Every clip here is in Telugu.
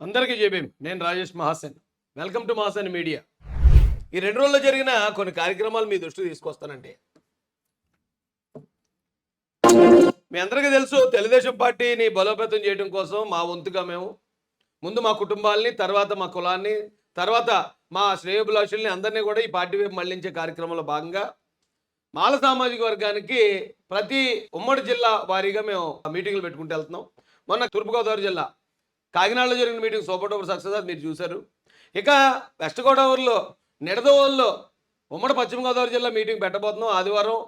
అందరికీ చెప్పేం నేను Rajesh Mahasen. Welcome to Mahasen media ఈ రెండు రోజుల్లో జరిగిన కొన్ని కార్యక్రమాలు మీ దృష్టికి తీసుకొస్తానండి. మీ అందరికీ తెలుసు తెలుగుదేశం పార్టీని బలోపేతం చేయడం కోసం మా వంతుగా మేము ముందు మా కుటుంబాల్ని తర్వాత మా కులాన్ని తర్వాత మా శ్రేయోభిలాషుల్ని అందరినీ కూడా ఈ పార్టీ వైపు మళ్ళించే కార్యక్రమంలో భాగంగా మాల సామాజిక వర్గానికి ప్రతి ఉమ్మడి జిల్లా వారీగా మేము మీటింగ్లు పెట్టుకుంటూ వెళ్తున్నాం. మొన్న తూర్పుగోదావరి జిల్లా కాకినాడలో జరిగిన మీటింగ్ సూపర్ డూపర్ సక్సెస్ అది మీరు చూశారు. ఇక వెస్ట్ గోదావరిలో నిడదవోల్లో ఉమ్మడి పశ్చిమ గోదావరి జిల్లా మీటింగ్ పెట్టబోతున్నాం ఆదివారం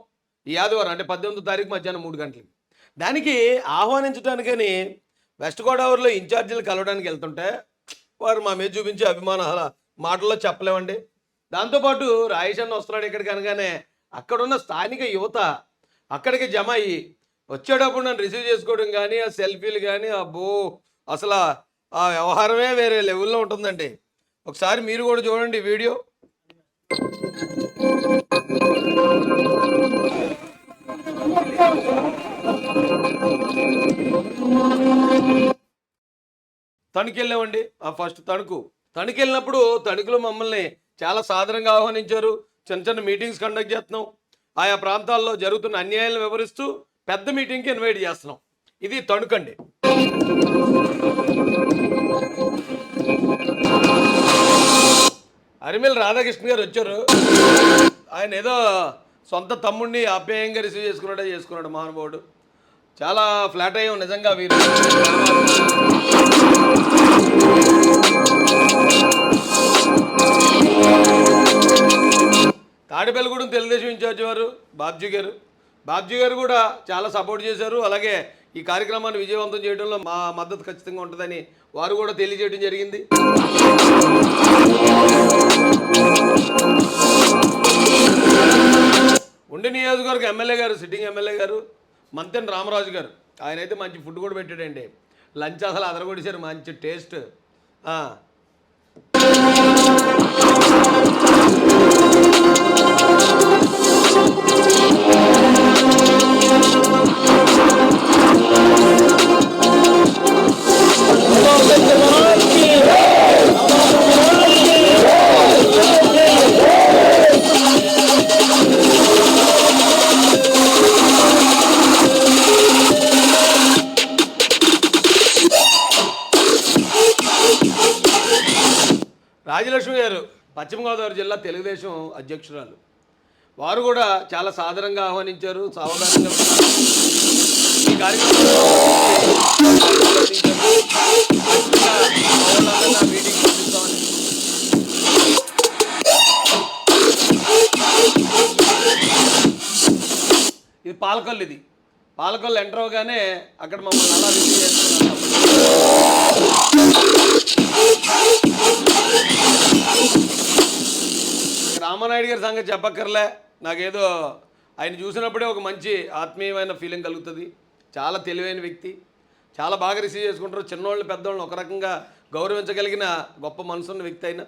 ఈ ఆదివారం అంటే పద్దెనిమిదో తారీఖు మధ్యాహ్నం మూడు గంటలకి. దానికి ఆహ్వానించడానికని వెస్ట్ గోదావరిలో ఇన్ఛార్జీలు కలవడానికి వెళ్తుంటే వారు మా మీద చూపించే అభిమానాల మాటల్లో చెప్పలేమండి. దాంతోపాటు రాయేష్ వస్తున్నాడు ఇక్కడికి అనగానే అక్కడున్న స్థానిక యువత అక్కడికి జమ అయ్యి వచ్చేటప్పుడు నన్ను రిసీవ్ చేసుకోవడం కానీ ఆ సెల్ఫీలు కానీ అబ్బో అసలు ఆ- వ్యవహారమే వేరే లెవెల్లో ఉంటుందండి. ఒకసారి మీరు కూడా చూడండి వీడియో. తణుకు వెళ్ళామండి ఆ ఫస్ట్ తణుకు. తణుకు వెళ్ళినప్పుడు తణుకులో మమ్మల్ని చాలా సాధారణంగా ఆహ్వానించారు. చిన్న చిన్న మీటింగ్స్ కండక్ట్ చేస్తున్నాం. ఆయా ప్రాంతాల్లో జరుగుతున్న అన్యాయాలను వివరిస్తూ పెద్ద మీటింగ్కి ఇన్వైట్ చేస్తున్నాం. ఇది తణుకండి. అరిమిల్ రాధాకృష్ణ గారు వచ్చారు. ఆయన ఏదో సొంత తమ్ముడిని ఆప్యాయంగా రిసీవ్ చేసుకున్నాడే చేసుకున్నాడు మహానుభావుడు. చాలా ఫ్లాట్ అయ్యాం నిజంగా వీరు. తాడిపల్లిగూడెం తెలుగుదేశం ఇన్ఛార్జ్ వారు బాబ్జీ గారు. బాబ్జీ గారు కూడా చాలా సపోర్ట్ చేశారు. అలాగే ఈ కార్యక్రమాన్ని విజయవంతం చేయడంలో మా మద్దతు ఖచ్చితంగా ఉంటుందని వారు కూడా తెలియజేయడం జరిగింది. ఉండి నియోజకవర్గ ఎమ్మెల్యే గారు సిట్టింగ్ ఎమ్మెల్యే గారు మంతెన్ రామరాజు గారు ఆయన అయితే మంచి ఫుడ్ కూడా పెట్టాడండి. లంచ్ అసలు అదరగొడిశారు మంచి టేస్ట్. రాజలక్ష్మి గారు పశ్చిమ గోదావరి జిల్లా తెలుగుదేశం అధ్యక్షురాలు. వారు కూడా చాలా సాధారణంగా ఆహ్వానించారు సావధానంగా ఈ కార్యక్రమంలో మీటింగ్ ఇది పాలకొల్లు ఇది. పాలకొల్లు ఎంటర్ అవగానే అక్కడ మమ్మల్ని అలా రిసీవ్ చేస్తున్నారు. రామానాయుడు గారి సంగతి చెప్పక్కర్లే. నాకేదో ఆయన చూసినప్పుడే ఒక మంచి ఆత్మీయమైన ఫీలింగ్ కలుగుతుంది. చాలా తెలివైన వ్యక్తి. చాలా బాగా రిసీవ్ చేసుకుంటారు. చిన్నోళ్ళు పెద్దోళ్ళు ఒక రకంగా గౌరవించగలిగిన గొప్ప మనసున్న వ్యక్తి అయినా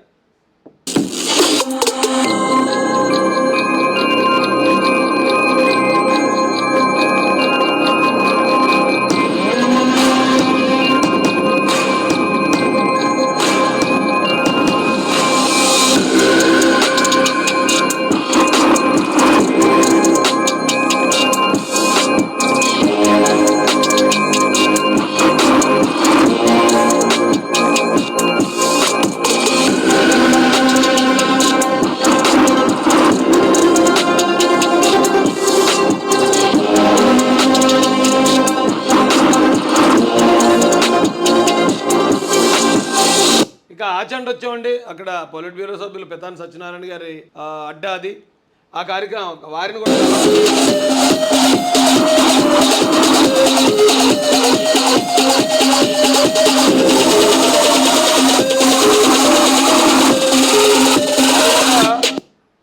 వచ్చామండి. అక్కడ పొలిట్ బ్యూరో సభ్యులు పెతాన్ సత్యనారాయణ గారి అడ్డా అది ఆ కార్యక్రమం వారిని కూడా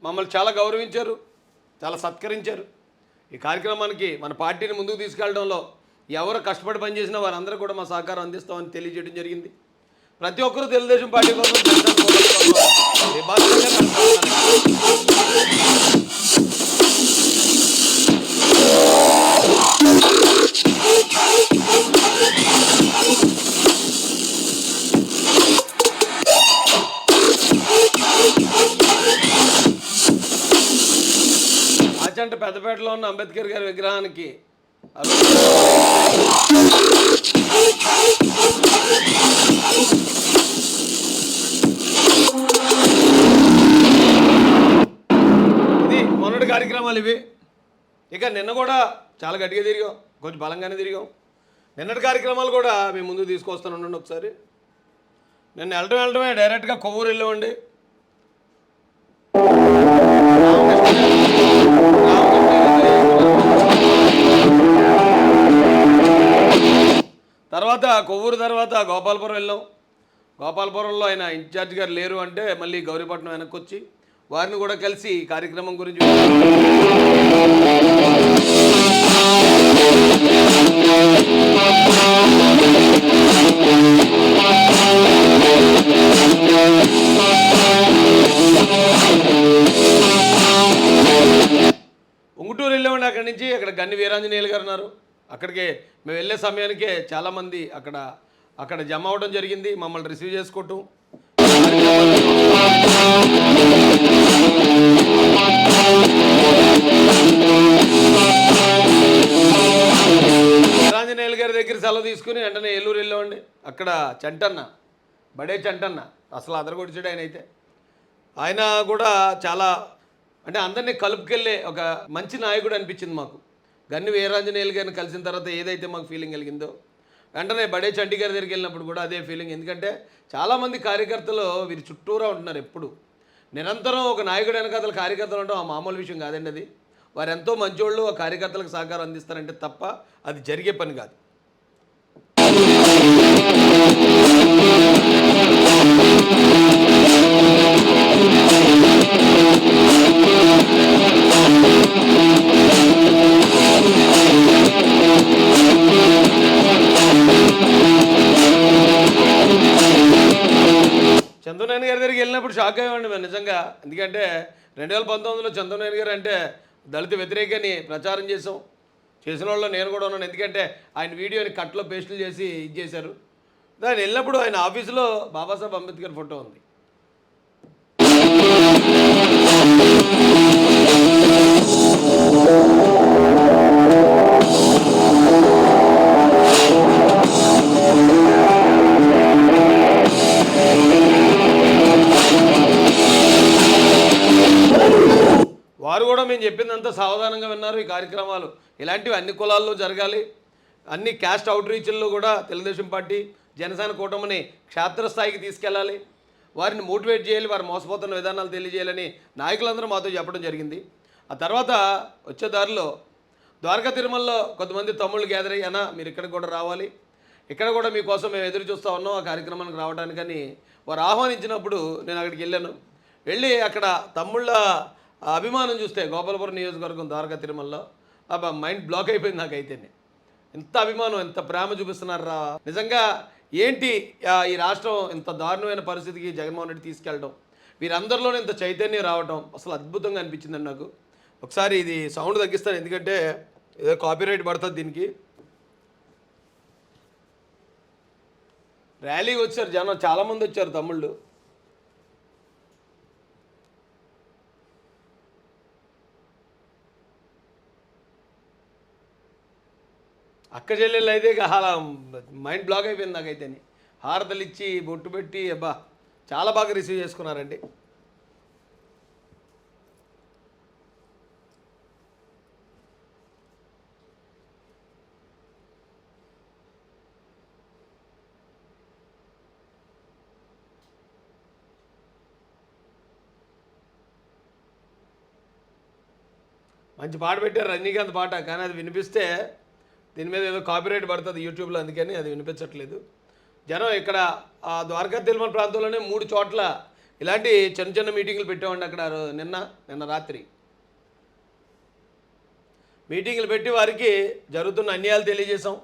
మమ్మల్ని చాలా గౌరవించారు చాలా సత్కరించారు. ఈ కార్యక్రమానికి మన పార్టీని ముందుకు తీసుకెళ్ళడంలో ఎవరు కష్టపడి పనిచేసినా వారందరూ కూడా మా సహకారం అందిస్తామని తెలియజేయడం జరిగింది. ప్రతి ఒక్కరూ తెలుగుదేశం పార్టీ కోసం పెద్దపేటలో ఉన్న అంబేద్కర్ గారి విగ్రహానికి ఇది మొన్నటి కార్యక్రమాలు ఇవి. ఇక నిన్న కూడా చాలా గట్టిగా తిరిగాం. కొంచెం బలంగానే తిరిగాం. నిన్నటి కార్యక్రమాలు కూడా మేము ముందుకు తీసుకొస్తాను ఉండండి ఒకసారి. నిన్న వెళ్ళడం వెళ్ళడమే డైరెక్ట్గా కొవ్వూరు వెళ్ళామండి. తర్వాత కొవ్వూరు తర్వాత గోపాలపురం వెళ్ళాం. గోపాలపురంలో ఆయన ఇన్ఛార్జ్ గారు లేరు అంటే మళ్ళీ గౌరీపట్నం వెనక్కి వచ్చి వారిని కూడా కలిసి కార్యక్రమం గురించి ఉంగుటూరు వెళ్ళామండి అక్కడి నుంచి. అక్కడ గన్ని వీరాంజనేయులు గారు ఉన్నారు. అక్కడికి మేము వెళ్ళే సమయానికే చాలామంది అక్కడ అక్కడ జమ అవ్వడం జరిగింది. మమ్మల్ని రిసీవ్ చేసుకోవటం. వీరాంజనేయులు గారి దగ్గర సెలవు తీసుకుని వెంటనే ఏలూరు వెళ్ళామండి అక్కడ చంటన్న బడే చంటన్న అసలు అదరగొడిచాడు ఆయన అయితే ఆయన కూడా చాలా అంటే అందరినీ కలుపుకెళ్ళే ఒక మంచి నాయకుడు అనిపించింది మాకు. గన్ని వీరాంజనేయులు గారిని కలిసిన తర్వాత ఏదైతే మాకు ఫీలింగ్ కలిగిందో వెంటనే బడే చంటి గారి దగ్గరికి వెళ్ళినప్పుడు కూడా అదే ఫీలింగ్ ఎందుకంటే చాలామంది కార్యకర్తలు వీరి చుట్టూరా ఉంటున్నారు ఎప్పుడు. నిరంతరం ఒక నాయకుడు వెనకాతల కార్యకర్తలు ఉండడం ఆ మామూలు విషయం కాదండి అది. వారు ఎంతో మంచోళ్ళు ఆ కార్యకర్తలకు సహకారం అందిస్తారంటే తప్ప అది జరిగే పని కాదు. రెండు వేల పంతొమ్మిదిలో చంద్రనారాయణ గారు అంటే దళిత వ్యతిరేకని ప్రచారం చేసాం చేసిన వాళ్ళు నేను కూడా ఉన్నాను. ఎందుకంటే ఆయన వీడియోని కట్లో పేస్టులు చేసి ఇది చేశారు. దాన్ని వెళ్ళినప్పుడు ఆయన ఆఫీసులో బాబాసాహెబ్ అంబేద్కర్ ఫోటో ఉంది. వారు కూడా మేము చెప్పిందంతా సావధానంగా విన్నారు ఈ కార్యక్రమాలు. ఇలాంటివి అన్ని కులాల్లో జరగాలి. అన్ని క్యాస్ట్ అవుట్ రీచ్ల్లో కూడా తెలుగుదేశం పార్టీ జనసేన కూటమిని క్షేత్రస్థాయికి తీసుకెళ్ళాలి. వారిని మోటివేట్ చేయాలి వారు మోసపోతున్న విధానాలు తెలియజేయాలని నాయకులందరూ మాతో చెప్పడం జరిగింది. ఆ తర్వాత వచ్చే దారిలో ద్వారకా తిరుమలలో కొంతమంది తమ్ముళ్ళు గ్యాదర్ అయ్యానా మీరు ఇక్కడికి కూడా రావాలి. ఇక్కడ కూడా మీకోసం మేము ఎదురు చూస్తూ ఉన్నాం ఆ కార్యక్రమానికి రావడానికని వారు ఆహ్వానించినప్పుడు నేను అక్కడికి వెళ్ళాను. వెళ్ళి అక్కడ తమ్ముళ్ళ అభిమానం చూస్తే గోపాలపురం నియోజకవర్గం ద్వారకా తిరుమలలో అబ్బా మైండ్ బ్లాక్ అయిపోయింది నాకైతేనే. ఎంత అభిమానం ఎంత ప్రేమ చూపిస్తున్నారా. నిజంగా ఏంటి ఈ రాష్ట్రం ఇంత దారుణమైన పరిస్థితికి జగన్మోహన్ రెడ్డి తీసుకెళ్ళడం వీరందరిలోనే ఇంత చైతన్యం రావడం అసలు అద్భుతంగా అనిపించిందండి నాకు. ఒకసారి ఇది సౌండ్ తగ్గిస్తాను ఎందుకంటే ఏదో కాపీరైట్ పడుతుంది దీనికి. ర్యాలీకి వచ్చారు జనం చాలామంది వచ్చారు తమ్ముళ్ళు. అక్క చెల్లెళ్ళు అయితే ఇక అలా మైండ్ బ్లాక్ అయిపోయింది నాకైతే హారతలు ఇచ్చి బొట్టు పెట్టి అబ్బా చాలా బాగా రిసీవ్ చేసుకున్నారండి. మంచి పాట పెట్టారు రజనీకాంత్ పాట కానీ అది వినిపిస్తే దీని మీద ఏదో కాపీరైట్ పడుతుంది యూట్యూబ్లో అందుకని అది వినిపించట్లేదు. జనం ఇక్కడ ఆ ద్వారకా తిరుమల ప్రాంతంలోనే మూడు చోట్ల ఇలాంటి చిన్న చిన్న మీటింగులు పెట్టామండి అక్కడ నిన్న నిన్న రాత్రి. మీటింగులు పెట్టి వారికి జరుగుతున్న అన్యాయాలు తెలియజేశాం.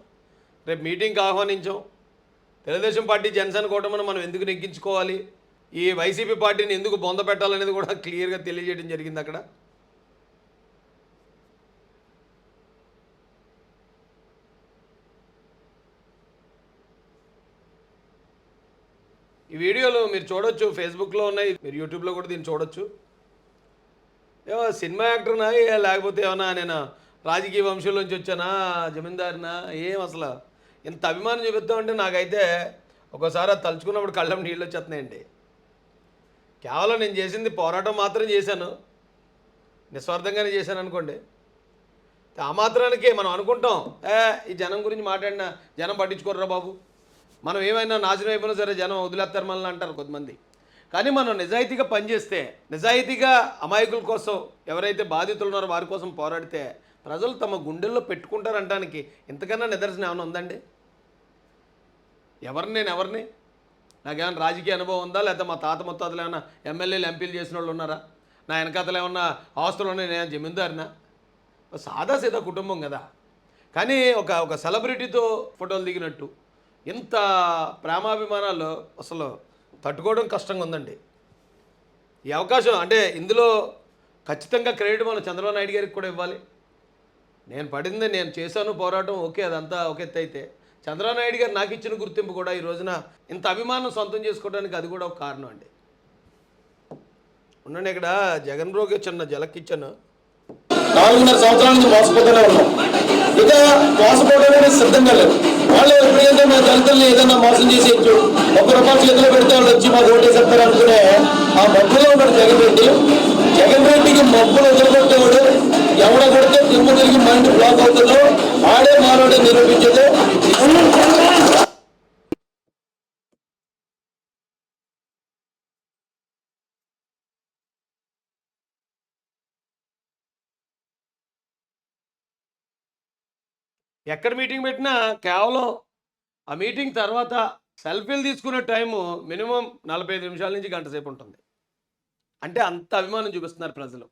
రేపు మీటింగ్కి ఆహ్వానించాం. తెలుగుదేశం పార్టీ జనసేన కూటమిని మనం ఎందుకు నెగ్గించుకోవాలి? ఈ వైసీపీ పార్టీని ఎందుకు బొంద పెట్టాలనేది కూడా క్లియర్గా తెలియజేయడం జరిగింది అక్కడ. ఈ వీడియోలు మీరు చూడొచ్చు ఫేస్బుక్లో ఉన్నాయి మీరు యూట్యూబ్లో కూడా దీన్ని చూడొచ్చు. ఏమో సినిమా యాక్టర్నా లేకపోతే ఏమన్నా నేను రాజకీయ వంశంలోంచి వచ్చానా జమీందారినా ఏం అసలు? ఇంత అభిమానం చూపిస్తామంటే నాకైతే ఒక్కోసారి అది తలుచుకున్నప్పుడు కళ్ళం నీళ్ళు వచ్చేస్తున్నాయండి. కేవలం నేను చేసింది పోరాటం మాత్రం చేశాను. నిస్వార్థంగానే చేశాను అనుకోండి. ఆ మాత్రానికే మనం అనుకుంటాం ఏ ఈ జనం గురించి మాట్లాడినా జనం పట్టించుకోర్రా బాబు. మనం ఏమైనా నాశనం అయిపోయినా సరే జనం వదిలేస్తారు మనల్ని అంటారు కొంతమంది. కానీ మనం నిజాయితీగా పనిచేస్తే నిజాయితీగా అమాయకుల కోసం ఎవరైతే బాధితులు ఉన్నారో వారి కోసం పోరాడితే ప్రజలు తమ గుండెల్లో పెట్టుకుంటారంటానికి ఇంతకన్నా నిదర్శనం ఏమైనా ఉందండి? ఎవరిని నేను ఎవరిని? నాకేమైనా రాజకీయ అనుభవం ఉందా? లేకపోతే మా తాత ముత్తాతలు ఏమైనా ఎమ్మెల్యేలు ఎంపీలు చేసిన వాళ్ళు ఉన్నారా? నా వెనకాతలు ఏమన్నా ఆస్తులు ఉన్నాయి? నేను జమీందారినా? సాదా సీదా కుటుంబం కదా. కానీ ఒక ఒక సెలబ్రిటీతో ఫోటోలు దిగినట్టు. ఇంత ప్రేమాభిమానాలు అసలు తట్టుకోవడం కష్టంగా ఉందండి ఈ అవకాశం అంటే ఇందులో ఖచ్చితంగా క్రెడిట్ మనం చంద్రబాబు నాయుడు గారికి కూడా ఇవ్వాలి. నేను పడింది నేను చేశాను పోరాటం ఓకే అదంతా ఒక ఎత్తు అయితే. చంద్రబాబు నాయుడు గారు నాకు ఇచ్చిన గుర్తింపు కూడా ఈ రోజున ఇంత అభిమానం సొంతం చేసుకోవడానికి అది కూడా ఒక కారణం అండి. ఉండండి ఇక్కడ జగన్ బ్రోకి చిన్న జలక్కిచ్చాను నాలుగున్నర సంవత్సరాల నుంచి మోసపోతూనే ఉన్నాం. ఇక మోసపోవడానికి సిద్ధంగా లేదు. వాళ్ళు ఎప్పుడైతే మేము దళితుల్ని ఏదైనా మోసం చేసేయచ్చు ఒక రూపాయలు చేతిలో పెడితే వాళ్ళు వచ్చి మాకు ఓటేసేస్తారు అనుకునే ఆ మబ్బులో ఉన్నాడు జగన్ రెడ్డి. జగన్ రెడ్డికి మబ్బులు వదిలిపెట్టేవాడు ఎవడ కొడితే తిమ్మ తిరిగి మైండ్ బ్లాక్ అవుతుందో ఆడే మానవుడే నిరూపించదు. ఎక్కడ మీటింగ్ పెట్టినా కేవలం ఆ మీటింగ్ తర్వాత సెల్ఫీలు తీసుకునే టైము మినిమం నలభై ఐదు నిమిషాల నుంచి గంట సేపు ఉంటుంది. అంటే అంత అభిమానం చూపిస్తున్నారు ప్రజలు.